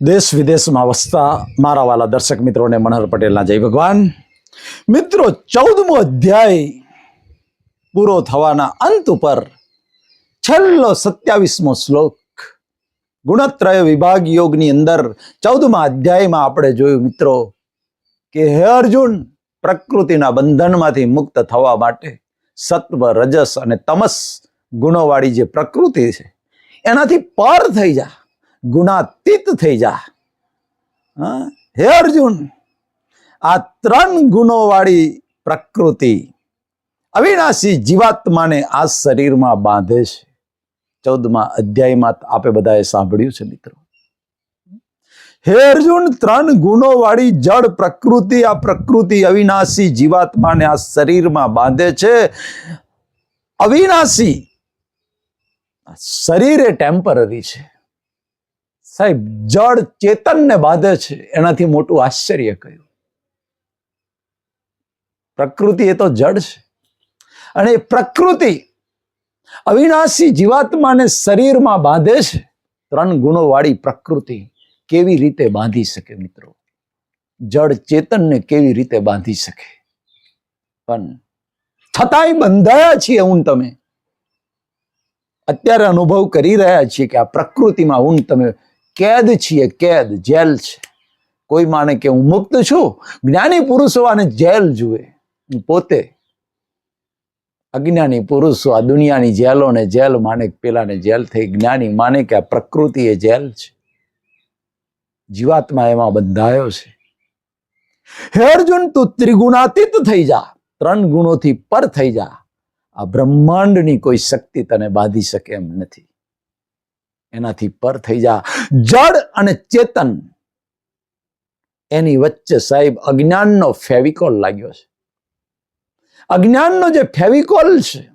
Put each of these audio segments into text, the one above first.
દેશ વિદેશમાં વસતા મારા વાલા દર્શક મિત્રોને મનહર પટેલના જય ભગવાન. મિત્રો, ચૌદમો અધ્યાય પૂરો થવાના અંત ઉપર છેલ્લો સત્યાવીસમો શ્લોક, ગુણત્રય વિભાગ યોગની અંદર ચૌદમા અધ્યાયમાં આપણે જોયું મિત્રો કે હે અર્જુન, પ્રકૃતિના બંધનમાંથી મુક્ત થવા માટે સત્વ, રજસ અને તમસ ગુણોવાળી જે પ્રકૃતિ છે, એનાથી પર થઈ જા. ગુણાતીત થઈ જા. હા? અર્જુન, આ ત્રણ ગુણોવાળી પ્રકૃતિ અવિનાશી જીવાત્માને આ શરીરમાં બાંધે છે. ચૌદમા અધ્યાયમાં આપે બધાએ સાંભળ્યું છે મિત્રો. હે અર્જુન, ત્રણ ગુણોવાળી જળ પ્રકૃતિ, આ પ્રકૃતિ અવિનાશી જીવાત્માને આ શરીરમાં બાંધે છે. અવિનાશી શરીર એ ટેમ્પરરી છે. સાહેબ, જળ ચેતનને બાંધે છે. એનાથી મોટું આશ્ચર્ય કહ્યું પ્રકૃતિ એ તો જડ છે. અને પ્રકૃતિ અવિનાશી જીવાત્માને શરીરમાં બાંધે છે. ત્રણ ગુણોવાળી પ્રકૃતિ કેવી રીતે બાંધી શકે મિત્રો? જડ ચેતનને કેવી રીતે બાંધી શકે? પણ છતાંય બંધાયા છીએ હું તમે. અત્યારે અનુભવ કરી રહ્યા છીએ કે આ પ્રકૃતિમાં હું તમે કેદ છીએ, કેદ, જેલ છે. કોઈ માને કે હું મુક્ત છું, જ્ઞાની પુરુષો આને જેલ જુએ. પોતે અજ્ઞાની પુરુષો આ દુનિયાની જેલોને જેલ માને પેલાને જેલ થઈ. જ્ઞાની માને કે આ પ્રકૃતિ એ જેલ છે. જીવાત્મા એમાં બંધાયો છે. હે અર્જુન, તું ત્રિગુણાતીત થઈ જા. ત્રણ ગુણોથી પર થઈ જા. આ બ્રહ્માંડની કોઈ શક્તિ તને બાંધી શકે એમ નથી. એનાથી પર થઈ જા. જડ અને ચેતન એની વચ્ચે સાહેબ અજ્ઞાનનો ફેવિકોલ લાગ્યો છે. અજ્ઞાનનો જે ફેવિકોલ છે,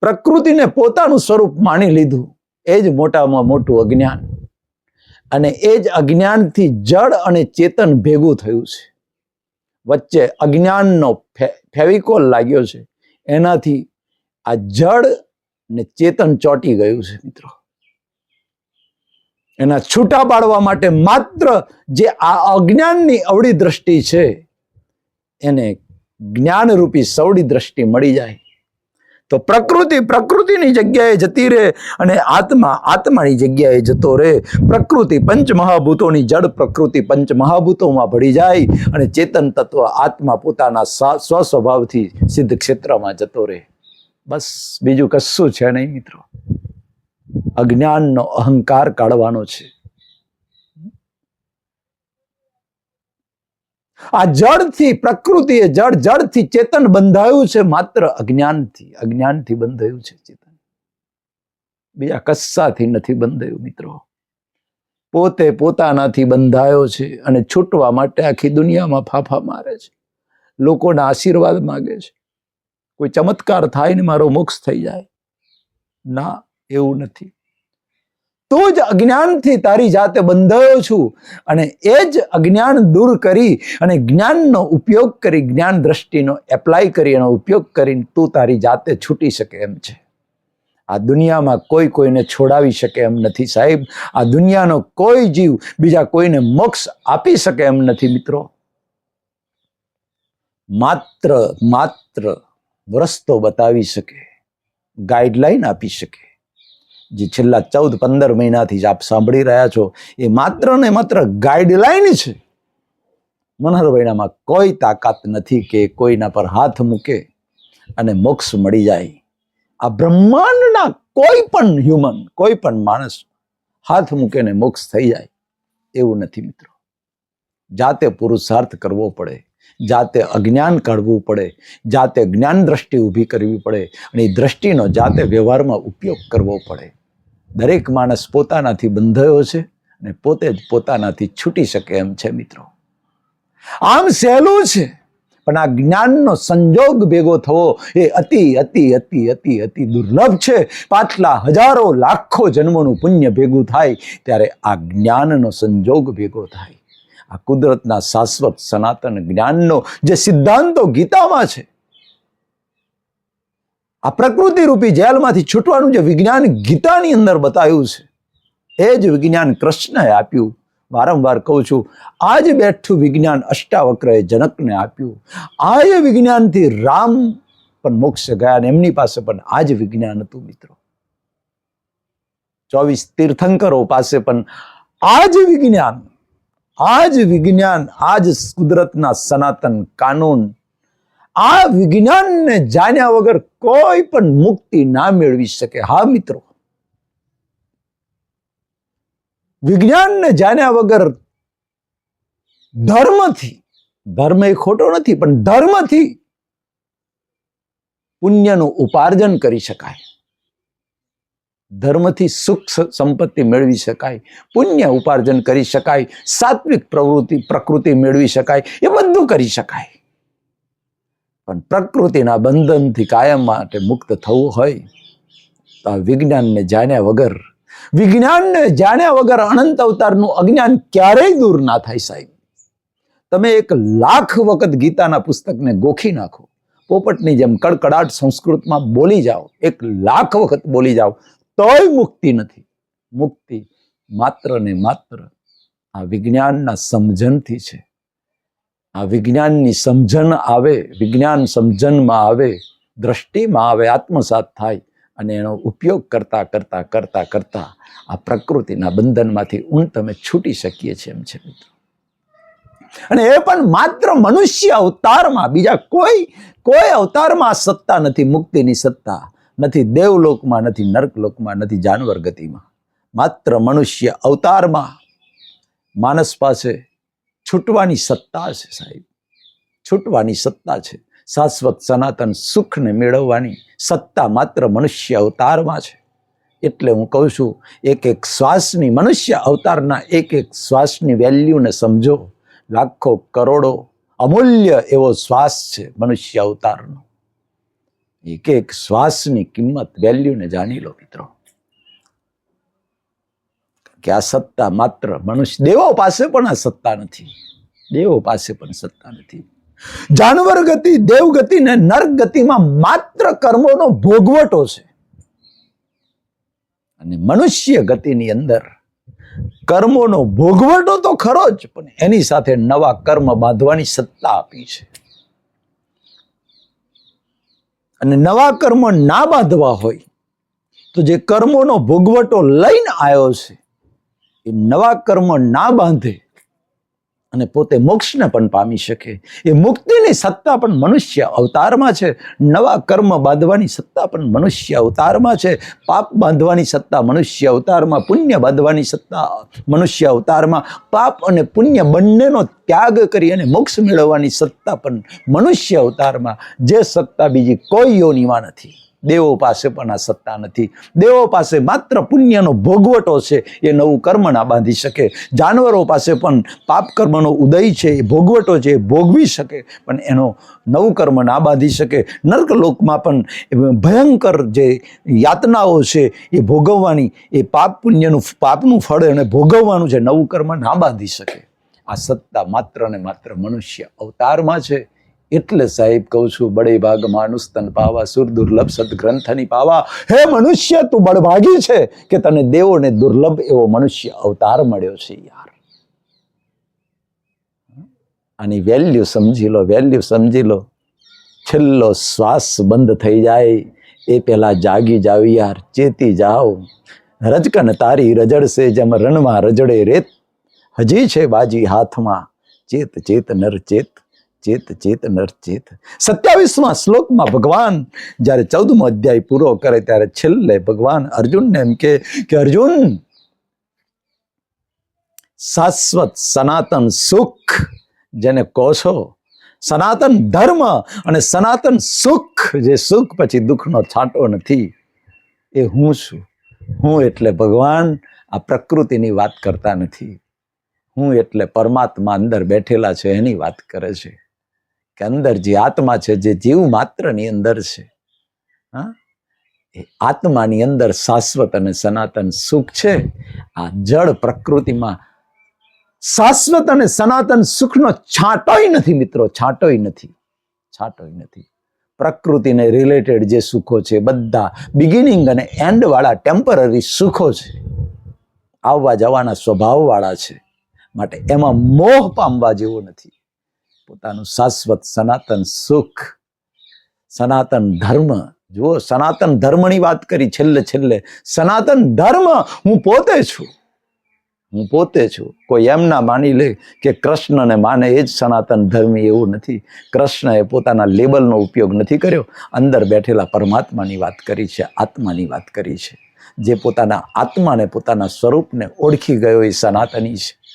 પ્રકૃતિને પોતાનું સ્વરૂપ માની લીધું, એ જ મોટામાં મોટું અજ્ઞાન. અને એ જ અજ્ઞાનથી જડ અને ચેતન ભેગું થયું છે. વચ્ચે અજ્ઞાનનો ફેવિકોલ લાગ્યો છે. એનાથી આ જડ ને ચેતન ચોંટી ગયું છે મિત્રો. એના છૂટા પાડવા માટે માત્ર જે આ અજ્ઞાનની અવળી દ્રષ્ટિ છે, એને જ્ઞાનરૂપી સવડી દ્રષ્ટિ મળી જાય. તો પ્રકૃતિ પ્રકૃતિની જગ્યાએ જતી રહે અને આત્મા આત્માની જગ્યાએ જતો રહે. પ્રકૃતિ પંચમહાભૂતોની જડ પ્રકૃતિ પંચમહાભૂતોમાં ભળી જાય અને ચેતન તત્વ આત્મા પોતાના સ્વ- સ્વસ્વભાવથી સિદ્ધ ક્ષેત્રમાં જતો રહે. બસ બીજું કશું છે નહીં મિત્રો. અજ્ઞાનનો અહંકાર કાઢવાનો છે. આ જળથી પ્રકૃતિ એ જળ, જળથી ચેતન બંધાયું છે, માત્ર અજ્ઞાનથી. અજ્ઞાનથી બંધાયું છે ચેતન. બીજા કસ્સાથી નથી બંધાયું, મિત્રો. પોતે પોતાનાથી બંધાયો છે અને છૂટવા માટે આખી દુનિયામાં ફાફા મારે છે. લોકોના આશીર્વાદ માગે છે. કોઈ ચમત્કાર થાય ને મારો મોક્ષ થઈ જાય. ના એવું નથી. તું જ અજ્ઞાનથી તારી જાતે બંધાયો છું અને એ જ અજ્ઞાન દૂર કરી અને જ્ઞાનનો ઉપયોગ કરી, જ્ઞાન દ્રષ્ટિનો એપ્લાય કરી એનો ઉપયોગ કરીને તું તારી જાતે છૂટી શકે એમ છે. આ દુનિયામાં કોઈ કોઈને છોડાવી શકે એમ નથી સાહેબ. આ દુનિયાનો કોઈ જીવ બીજા કોઈને મોક્ષ આપી શકે એમ નથી મિત્રો. માત્ર માત્ર રસ્તો બતાવી શકે ગાઈડલાઈન આપી શકે. જે છેલ્લા ચૌદ, પંદર મહિનાથી જ આપ સાંભળી રહ્યા છો, એ માત્ર ને માત્ર ગાઈડલાઈન છે. મનહરભાઈનામાં કોઈ તાકાત નથી કે કોઈના પર હાથ મૂકે અને મોક્ષ મળી જાય. આ બ્રહ્માંડના કોઈ પણ હ્યુમન કોઈ પણ માણસ હાથ મૂકે ને મોક્ષ થઈ જાય, એવું નથી મિત્રો. જાતે પુરુષાર્થ કરવો પડે, જાતે અજ્ઞાન કાઢવું પડે, જાતે જ્ઞાન દ્રષ્ટિ ઊભી કરવી પડે, અને એ દ્રષ્ટિનો જાતે વ્યવહારમાં ઉપયોગ કરવો પડે. દરેક માણસ પોતાનાથી બંધાયો છે અને પોતે જ પોતાનાથી છૂટી શકે એમ છે મિત્રો. આમ સહેલું છે, પણ આ જ્ઞાનનો સંજોગ ભેગો થવો એ અતિ અતિ અતિ અતિ અતિ દુર્લભ છે. પાછલા હજારો, લાખો જન્મનું પુણ્ય ભેગું થાય ત્યારે આ જ્ઞાનનો સંજોગ ભેગો થાય. આ કુદરતના શાશ્વત સનાતન જ્ઞાનનો જે સિદ્ધાંતો ગીતામાં છે આ પ્રકૃતિ રૂપી જેલમાંથી છૂટવાનું જે વિજ્ઞાન ગીતાની અંદર બતાવ્યું છે, એ જ વિજ્ઞાન કૃષ્ણએ આપ્યું. વારંવાર કહું છું, આજ બેઠું વિજ્ઞાન અષ્ટાવક્રએ જનકને આપ્યું. આ જ વિજ્ઞાનથી રામ પણ મોક્ષ ગયા અને એમની પાસે પણ આ જ વિજ્ઞાન હતું મિત્રો. ચોવીસ તીર્થંકરો પાસે પણ આ જ વિજ્ઞાન આ જ વિજ્ઞાન આ જ કુદરતના સનાતન કાનૂન આ વિજ્ઞાનને જાણ્યા વગર કોઈ પણ મુક્તિ ના મેળવી શકે. હા, મિત્રો. વિજ્ઞાનને જાણ્યા વગર ધર્મથી, ધર્મ એ ખોટો નથી, પણ ધર્મથી પુણ્યનું ઉપાર્જન કરી શકાય. ધર્મથી સુખ સંપત્તિ મેળવી શકાય. પુણ્ય ઉપાર્જન કરી શકાય. સાત્વિક પ્રવૃત્તિ, પ્રકૃતિ મેળવી શકાય. એ બધું કરી શકાય. પણ પ્રકૃતિના બંધનથી કાયમ માટે મુક્ત થવું હોય તો આ વિજ્ઞાનને જાણ્યા વગર, વિજ્ઞાનને જાણ્યા વગર અનંત અવતારનું અજ્ઞાન ક્યારેય દૂર ના થાય સાહેબ. તમે એક લાખ વખત ગીતાના પુસ્તકને ગોખી નાખો, પોપટની જેમ કડકડાટ સંસ્કૃતમાં બોલી જાઓ, એક લાખ વખત બોલી જાઓ, તોય મુક્તિ નથી. મુક્તિ માત્ર ને માત્ર આ વિજ્ઞાનના સમજણથી છે. આ વિજ્ઞાનની સમજણ આવે, વિજ્ઞાન સમજણમાં આવે, દ્રષ્ટિમાં આવે, આત્મસાત થાય અને એનો ઉપયોગ કરતા કરતા કરતા, કરતાં આ પ્રકૃતિના બંધનમાંથી ઊન તમે છૂટી શકીએ છીએ એમ છે મિત્રો. અને એ પણ માત્ર મનુષ્ય અવતારમાં, બીજા કોઈ કોઈ અવતારમાં સત્તા નથી, મુક્તિની સત્તા નથી, દેવલોકમાં નથી, નર્કલોકમાં નથી, જાનવર ગતિમાં. માત્ર મનુષ્ય અવતારમાં માનસ પાસે છૂટવાની સત્તા છે સાહેબ. છૂટવાની સત્તા છે. શાશ્વત સનાતન સુખને મેળવવાની સત્તા માત્ર મનુષ્ય અવતારમાં છે. એટલે હું કહું છું, એક એક શ્વાસની મનુષ્ય અવતારના એક એક શ્વાસની વેલ્યુને સમજો. લાખો કરોડો અમૂલ્ય એવો શ્વાસ છે મનુષ્ય અવતારનો. એક એક શ્વાસની કિંમત વેલ્યુને જાણી લો મિત્રો. કે આ સત્તા માત્ર મનુષ્ય, દેવો પાસે પણ આ સત્તા નથી. દેવો પાસે પણ સત્તા નથી. જાનવર ગતિ, દેવ ગતિ ને નર્ક ગતિમાં માત્ર કર્મોનો ભોગવટો છે. અને મનુષ્ય ગતિની અંદર કર્મોનો ભોગવટો તો ખરો જ, પણ એની સાથે નવા કર્મ બાંધવાની સત્તા આપી છે. અને નવા કર્મ ના બાંધવા હોય, તો જે કર્મોનો ભોગવટો લઈને આવ્યો છે એ નવા કર્મ ના બાંધે અને પોતે મોક્ષને પણ પામી શકે. એ મુક્તિની સત્તા પણ મનુષ્ય અવતારમાં છે. નવા કર્મ બાંધવાની સત્તા પણ મનુષ્ય અવતારમાં છે. પાપ બાંધવાની સત્તા મનુષ્ય અવતારમાં, પુણ્ય બાંધવાની સત્તા મનુષ્ય અવતારમાં. પાપ અને પુણ્ય બંનેનો ત્યાગ કરી અને મોક્ષ મેળવવાની સત્તા પણ મનુષ્ય અવતારમાં. જે સત્તા બીજી કોઈ યોનિમાં નથી. દેવો પાસે પણ આ સત્તા નથી. દેવો પાસે માત્ર પુણ્યનો ભોગવટો છે, એ નવું કર્મ ના બાંધી શકે. જાનવરો પાસે પણ પાપ કર્મનો ઉદય છે, એ ભોગવટો છે, એ ભોગવી શકે. પણ એનો નવું કર્મ ના બાંધી શકે. નર્કલોકમાં પણ ભયંકર જે યાતનાઓ છે, એ ભોગવવાની, એ પાપ પુણ્યનું, પાપનું ફળ એને ભોગવવાનું છે, નવું કર્મ ના બાંધી શકે. આ સત્તા માત્ર ને માત્ર મનુષ્ય અવતારમાં છે. એટલે સાહેબ કહું છું, બડે ભાગ માનુસ્તન પાવા, સુર દુર્લભ સદગ્રંથની પાવા. હે મનુષ્ય, તું બળભાગી છે કે તને દેવોને દુર્લભ એવો મનુષ્ય અવતાર મળ્યો છે યાર. આની વેલ્યુ સમજી લો વેલ્યુ સમજી લો. છેલ્લો શ્વાસ બંધ થઈ જાય, એ પહેલા જાગી જાવ યાર, ચેતી જાઓ રજકન તારી રજડશે જેમ રણમાં રજડે રેત. હજી છે બાજી હાથમાં, ચેત ચેત નર ચેત. ચેત ચેત નરચેત સત્યાવીસમાં શ્લોકમાં ભગવાન જ્યારે ચૌદમો અધ્યાય પૂરો કરે ત્યારે છેલ્લે ભગવાન અર્જુનને એમ કે, અર્જુન, શાશ્વત સનાતન સુખ જેને કહો સનાતન ધર્મ અને સનાતન સુખ, જે સુખ પછી દુઃખનો છાંટો નથી, એ હું છું. હું એટલે ભગવાન, આ પ્રકૃતિની વાત કરતા નથી. હું એટલે પરમાત્મા અંદર બેઠેલા છે, એની વાત કરે છે. કે અંદર જે આત્મા છે, જે જીવ માત્રની અંદર છે. હા? એ આત્માની અંદર શાશ્વત અને સનાતન સુખ છે. આ જળ પ્રકૃતિમાં શાશ્વત અને સનાતન સુખનો છાંટોય નથી મિત્રો, છાંટોય નથી છાંટોય નથી. પ્રકૃતિને રિલેટેડ જે સુખો છે, બધા બિગિનિંગ અને એન્ડ વાળા ટેમ્પરરી સુખો છે. આવવા જવાના સ્વભાવવાળા છે. માટે એમાં મોહ પામવા જેવો નથી. પોતાનું શાશ્વત સનાતન સુખ, સનાતન ધર્મ. જુઓ, સનાતન ધર્મની વાત કરી છેલ્લે છેલ્લે. સનાતન ધર્મ હું પોતે છું. હું પોતે છું. કોઈ એમ ના માની લે કે કૃષ્ણને માને એ જ સનાતન ધર્મી એવું નથી. કૃષ્ણએ પોતાના લેબલનો ઉપયોગ નથી કર્યો. અંદર બેઠેલા પરમાત્માની વાત કરી છે, આત્માની વાત કરી છે. જે પોતાના આત્માને, પોતાના સ્વરૂપને ઓળખી ગયો એ સનાતની છે.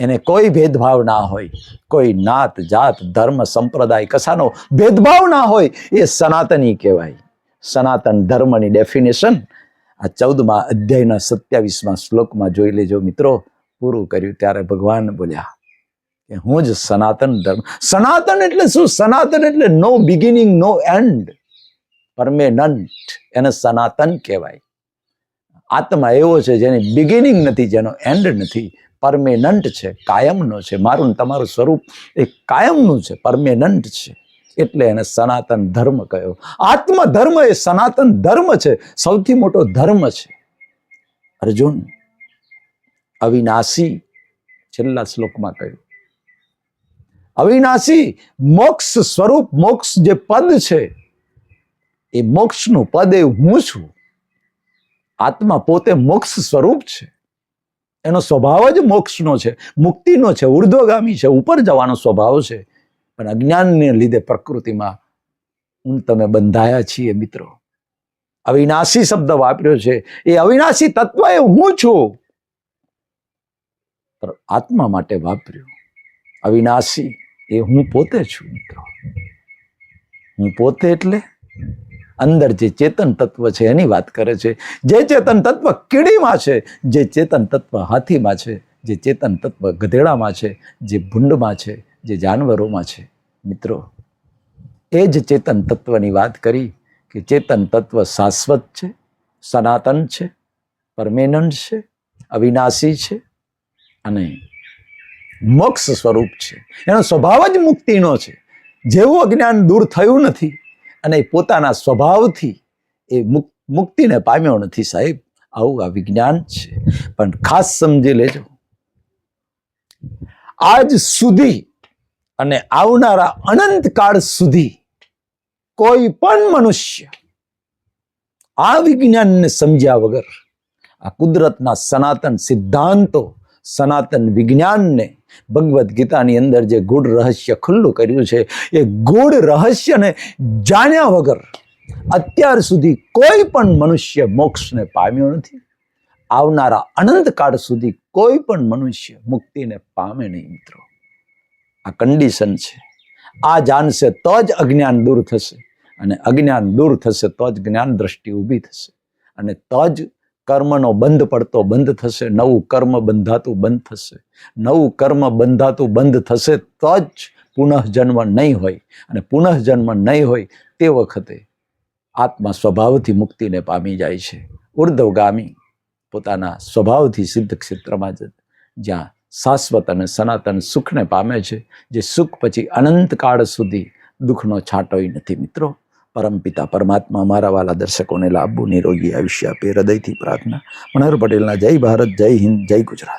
એને કોઈ ભેદભાવ ના હોય. કોઈ નાત, જાત, ધર્મ, સંપ્રદાય કશાનો ભેદભાવ ના હોય એ સનાતની કહેવાય. સનાતન ધર્મની ડેફિનેશન આ ચૌદમાં અધ્યાયના સત્યાવીસમાં શ્લોકમાં જોઈ લેજો મિત્રો. પૂરું કર્યું ત્યારે ભગવાન બોલ્યા કે હું જ સનાતન ધર્મ. સનાતન એટલે શું? સનાતન એટલે no beginning no end permanent એને સનાતન કહેવાય. આત્મા એવો છે જેની બિગિનિંગ નથી, જેનો એન્ડ નથી. પરમેનન્ટ છે, કાયમનો છે. મારું તમારું સ્વરૂપ એ કાયમનું છે, પરમેનન્ટ છે. એટલે એને સનાતન ધર્મ કહ્યો. આત્મ ધર્મ એ સનાતન ધર્મ છે, સૌથી મોટો ધર્મ છે. અર્જુન, અવિનાશી છેલ્લા શ્લોકમાં કહ્યું. અવિનાશી મોક્ષ સ્વરૂપ, મોક્ષ જે પદ છે, એ મોક્ષનું પદ એ હું છું. આત્મા પોતે મોક્ષ સ્વરૂપ છે. એનો સ્વભાવ જ મોક્ષનો છે, મુક્તિનો છે, ઉર્ધ્વગામી છે, ઉપર જવાનો સ્વભાવ છે. પણ અજ્ઞાનને લીધે પ્રકૃતિમાં હું તમે બંધાયા છીએ મિત્રો. અવિનાશી શબ્દ વાપર્યો છે. એ અવિનાશી તત્વ એ હું છું. પણ આત્મા માટે વાપર્યો. અવિનાશી એ હું પોતે છું મિત્રો. હું પોતે એટલે અંદર જે ચેતન તત્વ છે એની વાત કરે છે. જે ચેતન તત્વ કીડીમાં છે, જે ચેતન તત્વ હાથીમાં છે, જે ચેતન તત્વ ગધેડામાં છે, જે ભૂંડમાં છે, જે જાનવરોમાં છે. મિત્રો, એ જ ચેતન તત્વની વાત કરી કે ચેતન તત્વ શાશ્વત છે, સનાતન છે, પરમેનન્ટ છે, અવિનાશી છે અને મોક્ષ સ્વરૂપ છે. એનો સ્વભાવ જ મુક્તિનો છે. જેવું અજ્ઞાન દૂર થયું નથી અને પોતાના સ્વભાવથી એ મુક- મુક્તિને પામ્યો નથી સાહેબ. આવું આ વિજ્ઞાન છે. પણ ખાસ સમજી લેજો. આજ સુધી અને આવનારા અનંત કાળ સુધી કોઈ પણ મનુષ્ય આ વિજ્ઞાનને સમજ્યા વગર આ કુદરતના સનાતન સિદ્ધાંતો, સનાતન વિજ્ઞાનને ભગવદ્ ગીતાની અંદર જે ગૂઢ રહસ્ય ખુલ્લું કર્યું છે, એ ગૂઢ રહસ્યને જાણ્યા વગર અત્યાર સુધી કોઈ પણ મનુષ્ય મોક્ષને પામ્યો નથી. આવનારા અનંત સુધી કોઈ પણ મનુષ્ય મુક્તિને પામે નહીં મિત્રો. આ કન્ડિશન છે. આ જાણશે તો જ અજ્ઞાન દૂર થશે અને અજ્ઞાન દૂર થશે તો જ જ્ઞાન દ્રષ્ટિ ઊભી થશે અને તો જ કર્મનો બંધ પડતો બંધ થશે, નવું કર્મ બંધાતું બંધ થશે. નવું કર્મ બંધાતું બંધ થશે તો જ પુનઃજન્મ નહીં હોય. અને પુનઃજન્મ નહીં હોય તે વખતે આત્મા સ્વભાવથી મુક્તિને પામી જાય છે. ઉર્ધ્વગામી પોતાના સ્વભાવથી સિદ્ધ ક્ષેત્રમાં જ જ્યાં શાશ્વત અને સનાતન સુખને પામે છે. જે સુખ પછી અનંતકાળ સુધી દુઃખનો છાંટોય નથી, મિત્રો. પરમપિતા પરમાત્મા અમારા વાલા દર્શકોને લાભવું નિરોગી આયુષ્ય આપે, હૃદયથી પ્રાર્થના. મનોહર પટેલના જય ભારત, જય હિન્દ, જય ગુજરાત.